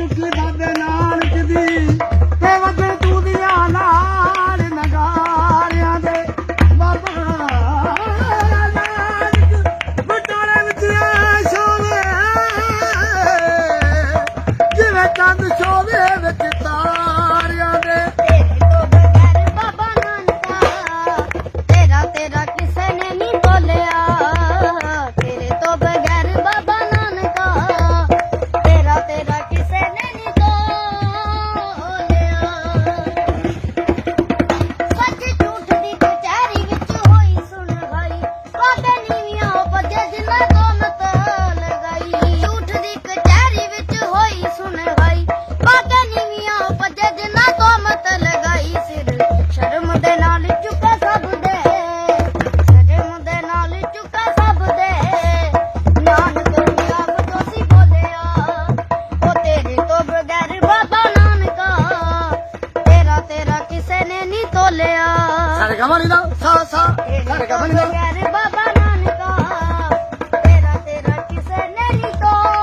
ਟੁੱਟੀ ਬਾਬੇ ਨਾਨਕ ਦੀ, ਤੇ ਵਗਣ ਤੂੰ ਦੀਆਂ ਨਾਲ ਨਗਾਰਿਆਂ ਦੇ। ਬਾਬਾ ਨਾਨਕ ਬਟਾਲੇ ਵਿੱਚ ਆਏ ਸ਼ੋਵੇ ਜਿਵੇਂ ਚੰਦ ਸ਼ੋਵੇ ਵਿੱਚ ਤਾਰਿਆਂ ਦੇ। ਬਾਬਾ ਨਾਨਕਾ, ਤੇਰਾ ਤੇਰਾ ਤੇਰਾ ਕਿਸੇ ਨੇ ਨਹੀਂ ਤੋਲਿਆ। ਸਰਗਮ ਨਹੀਂ ਦਾ ਸਾ ਸਾ ਸਰਗਮ ਨਹੀਂ ਦਾ।